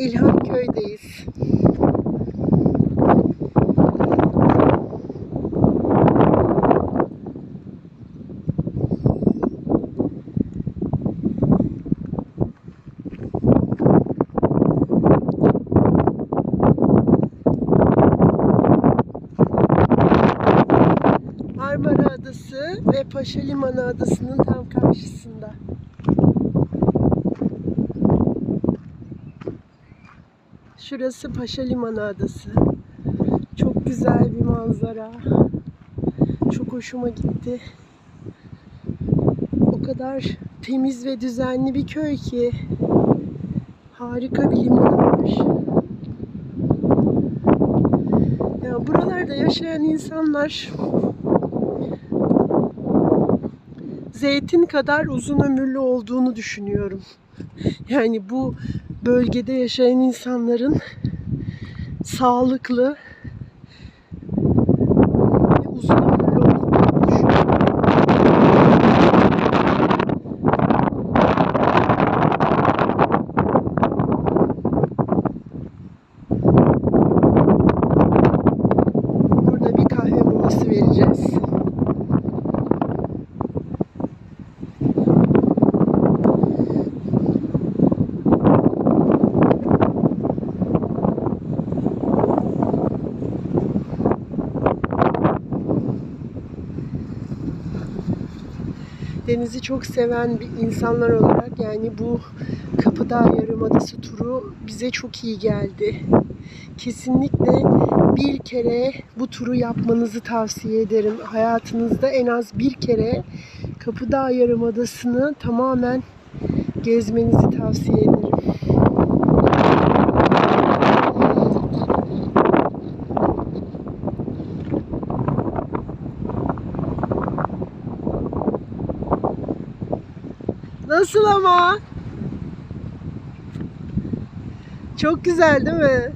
İlhan köydeyiz. Marmara Adası ve Paşa Limanı Adası'nın tam karşısında. Şurası Paşa Limanı Adası. Çok güzel bir manzara. Çok hoşuma gitti. O kadar temiz ve düzenli bir köy ki. Harika bir limanı var. Ya buralarda yaşayan insanlar zeytin kadar uzun ömürlü olduğunu düşünüyorum. Yani bu bölgede yaşayan insanların sağlıklı ve uzun ömürlü olduğunu düşünüyorum. Burada bir kahve molası vereceğiz. Denizi çok seven bir insanlar olarak yani bu Kapıdağ Yarımadası turu bize çok iyi geldi. Kesinlikle bir kere bu turu yapmanızı tavsiye ederim. Hayatınızda en az bir kere Kapıdağ Yarımadası'nı tamamen gezmenizi tavsiye ederim. Nasıl ama? Çok güzel değil mi?